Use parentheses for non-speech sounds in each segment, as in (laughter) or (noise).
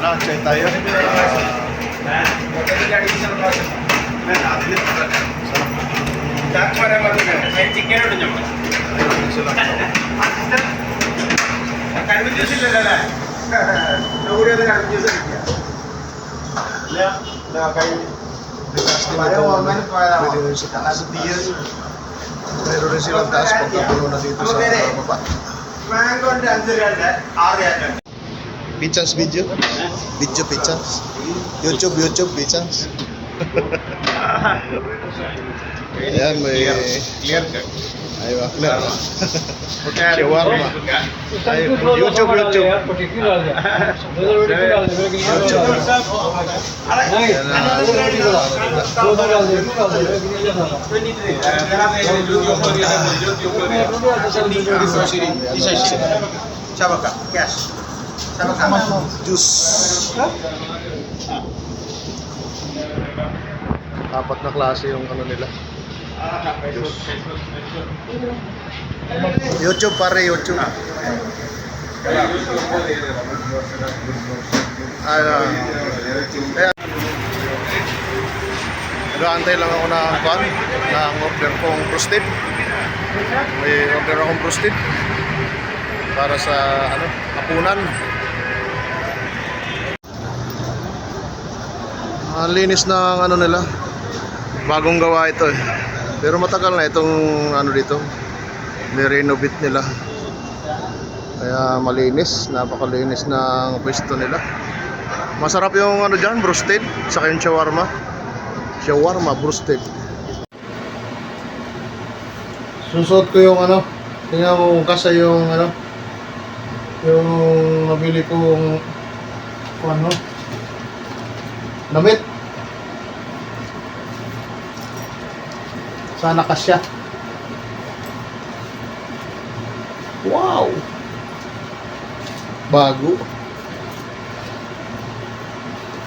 Na-check tayo. Pwede rin sa taas. Mayroon rin silang taas pagkapuno na dito sa baba. Pichans video? Video Pichans? YouTube, YouTube Pichans? Ayan, may... Clear ka? Aywa, clear. Shawarma. Ay, YouTube, YouTube. Ayan na. Shabaka, cash. Juice. Apat na klase yung ano nila. Juice. YouTube pare, YouTube. Ano? Nag-aantay lang ako ng pan, ng order kong prostit. May order akong prostit para sa ano, hapunan. Ang linis ng ano nila. Bagong gawa ito eh. Pero matagal na itong ano dito. Ni-renovate nila. Kaya malinis, napakalinis ng pwesto nila. Masarap yung ano diyan, roasted, saka yung shawarma. Shawarma roasted. Susot ko yung ano, tingnan kung kasa yung ano, yung nabili kong ano, damit. Sana kasya. Wow! Bago.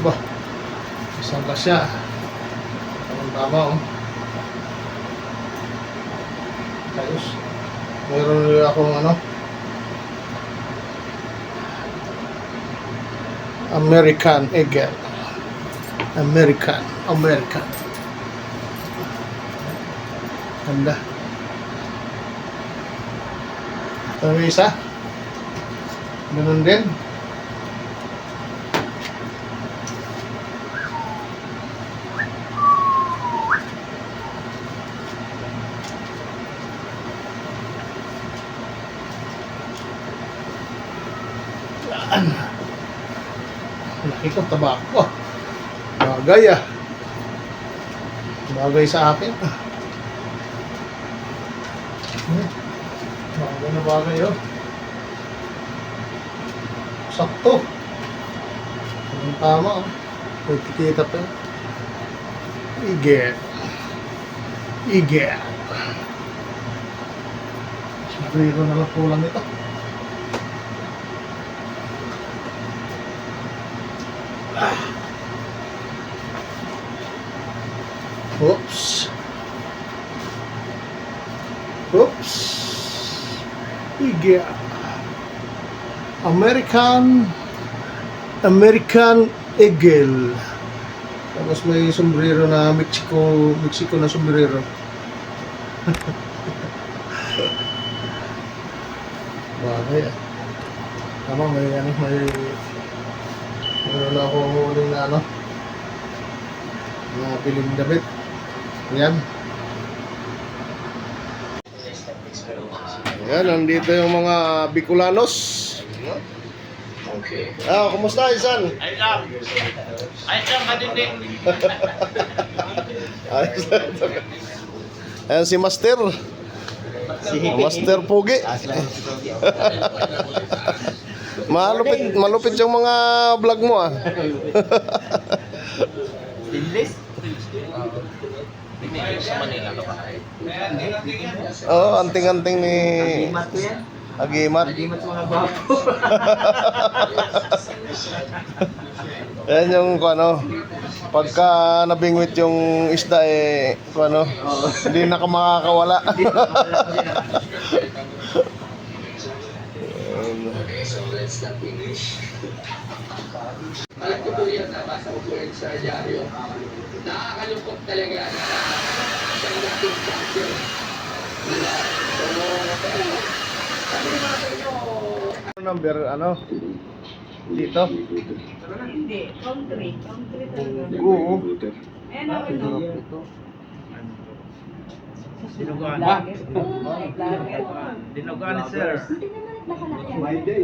Ba, isang kasya. Tamang tama oh. Ayos. Meron rin akong ano, American Eagle. American, American. Ganda. Ano yung isa? Ganun din. Yan. Bagay ah. Bagay sa akin. Hmm. Bagay na bagay oh. Sakto. Ang tama oh. May kikita pa. Iget. Iget. Sabriro na lang kulang ito. American American Eagle. Tapos may sombrero na Mexico, Mexico na sombrero. (laughs) Bagay ah. Tama, may ano, may meron na ako huling na ano, na piling damit. Ayan. Ayan, nandito yung mga Bicolanos. Okay. Ah, kumusta Isan? Ay lang. Ay lang, matindi. (laughs) Ayos lang. Ayan si Master. Master Pugi. (laughs) malupit, malupit yung mga vlog mo ah. Stainless? Sa Manila ka ba? Oo, oh, anting-anting ni Agimat ko yan. Agimat. Agimat mga gwapo. (laughs) Yan yung kung ano, pagka nabingwit yung isda eh, ano, hindi na ka makakawala. instant (laughs) English. Alam ko po yan, nabasa ko po yan sa dyaryo. Nakakalungkot talaga na isang dating champion. Diba? So, pero, sabi mga sa inyo, Number ano? Dito? Hindi, country. Country talaga. Oo. Ayan ako. Oo, vlogger. Dinugaan sir. Hindi naman nakalaki.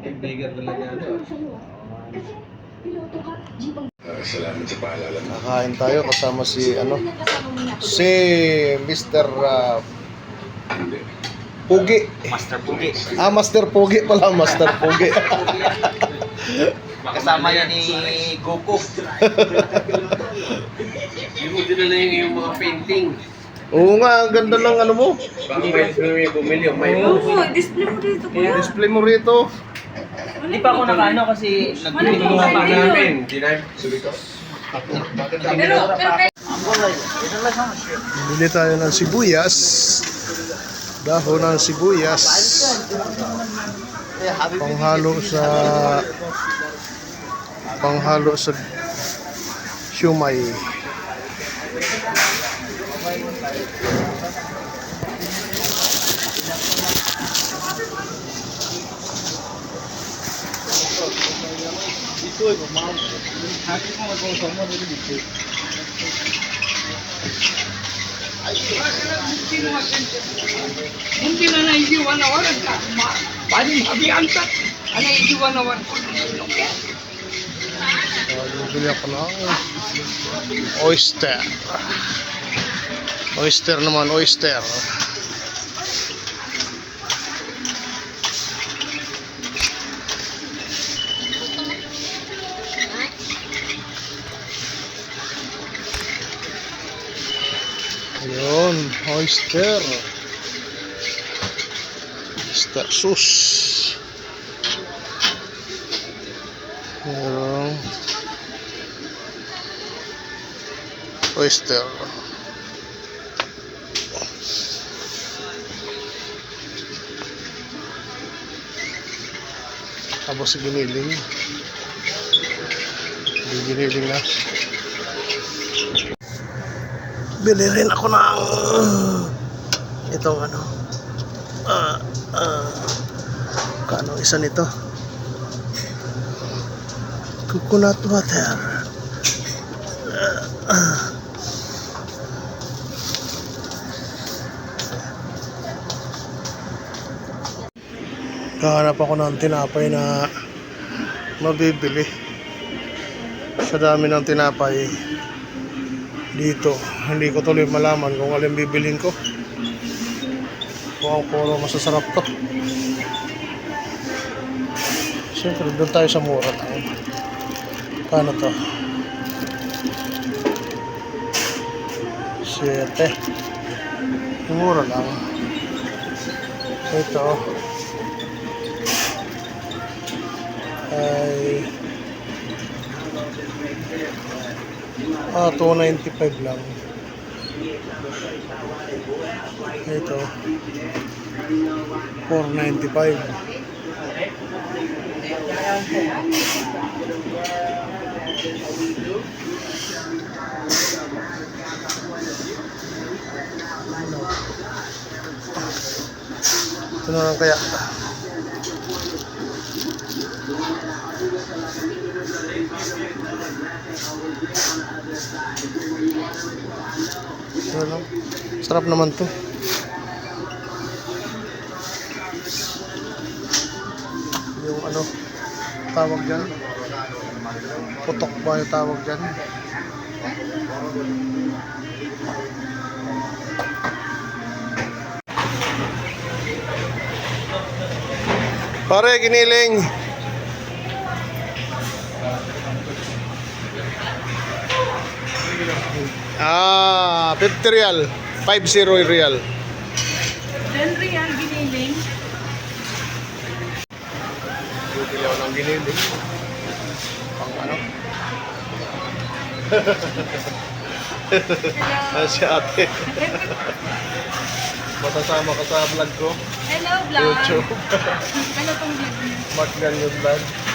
Kaibigan talaga. Kasi, piloto ka, jeepang Salamat sa paalala mo. Nakain tayo kasama si ano? Si Mr. uh, Pugi. Master Pugi. Ah, Master Pugi pala, Master Pugi. Kasama yan ni Goku. Yung mo dinala yung yung mga painting. Oo nga, ang ganda ng ano mo. Baka may may bumili o may Oo, display mo dito, kuya. Display mo rito. Hindi pa ako nakaano kasi Ano yung pa namin. Di namin. Pero, pero kay Bili tayo ng sibuyas. Dahon ng sibuyas. Panghalo sa panghalo sa siumay. Oyster. Oyster naman, oyster. Oyster Ayun, oyster. Oyster sauce. Merong oyster. Tapos giniling. Giniling na. Bili rin ako ng itong ano. Ah, ah, kano isa nito? Coconut water. Kahanap ako ng tinapay na mabibili. Sa dami ng tinapay dito. Hindi ko tuloy malaman kung alin bibilin ko. Kung puro masasarap to. Siyempre, doon tayo sa mura lang. Paano to? Siyete. Mura lang. Ito. Ay... Ah, 295 lang. Ito. 495. Ito na lang kaya. Ito lang. Sarap naman to. Yung ano, tawag dyan. Putok ba yung tawag dyan? Pare, giniling. Ah, 50 real. 50 real. then real giniling. Ako ng giniling. Pang ano? Ah, (laughs) si ate. (laughs) Masasama ka sa vlog ko. Hello, vlog. YouTube. ano tong vlog niyo? Mark Ganyo Vlog.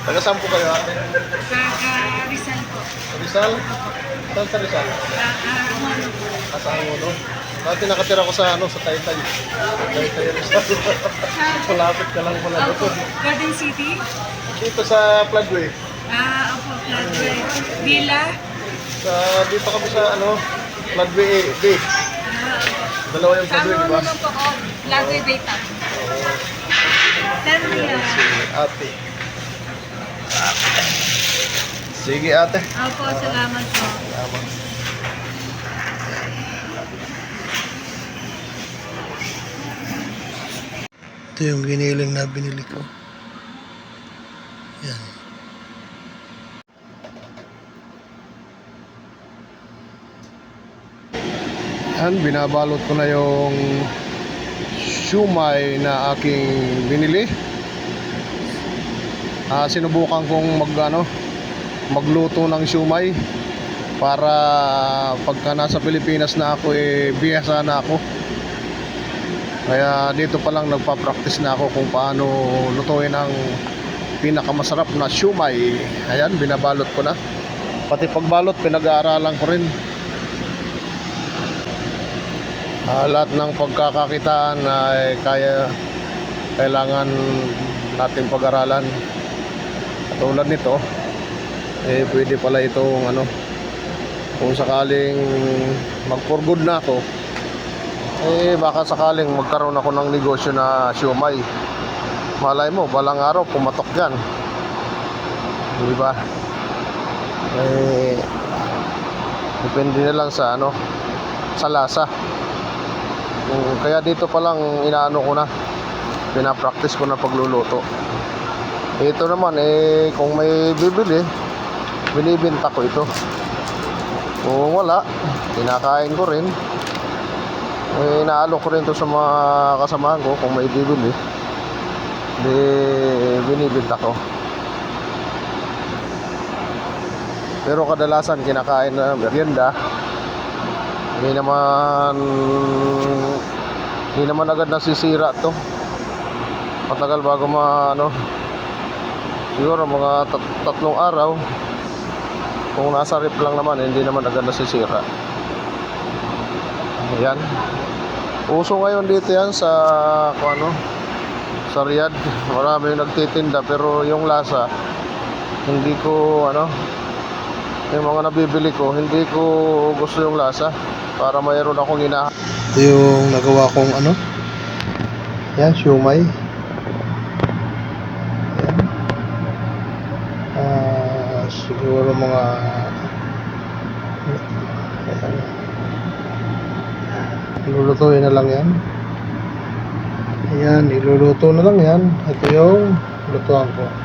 Taga saan po kayo ate? Kaka Rizal po. Rizal? Saan sa Rizal? Kaka Mono po. Kasama mo, no? Dati nakatira ko sa ano, sa Taytay. Taytay Rizal. Malapit ka lang pala Opo. doon. Garden City. Dito sa Floodway. Ah, opo. Floodway. Villa. Sa, dito kami sa ano, Floodway A, B. Ah. Dalawa yung Floodway, di ba? naman po ako. Floodway Beta. Tenria. Ate. Sige ate. Opo, salamat po. Salamat. Ito yung giniling na binili ko. Yan. Yan, binabalot ko na yung shumai na aking binili. Ah, sinubukan kong mag ano, magluto ng shumai para pagka nasa Pilipinas na ako eh biyasa na ako. Kaya dito pa lang nagpa-practice na ako kung paano lutuin ang pinakamasarap na shumai. Ayan, binabalot ko na. Pati pagbalot, pinag-aaralan ko rin. Ah, lahat ng pagkakakitaan ay kaya kailangan natin pag-aralan. Tulad nito, eh pwede pala itong ano, kung sakaling mag for good na ako, eh baka sakaling magkaroon ako ng negosyo na siomay. Malay mo, balang araw pumatok yan. Di ba? Eh, depende na lang sa ano, sa lasa. Kaya dito pa lang inaano ko na, pinapractice ko na pagluluto. Ito naman eh kung may bibili, binibenta ko ito. Kung wala, kinakain ko rin. Eh, inaalo ko rin to sa mga kasamahan ko kung may bibili. Di binibenta ko. Pero kadalasan kinakain na merienda. Hindi naman hindi naman agad nasisira to. Matagal bago ma ano siguro mga tat- tatlong araw. Kung nasa rip lang naman hindi naman agad nasisira. Ayan. Uso ngayon dito yan sa kung ano sa Riyadh. Marami yung nagtitinda pero yung lasa hindi ko ano yung mga nabibili ko hindi ko gusto yung lasa. Para mayroon akong ina yung nagawa kong ano? Yan siumay yan Ah, siguro mga. Lulutuin na lang yan. Ayan, iluluto na lang yan. Ito yung lutuan ko.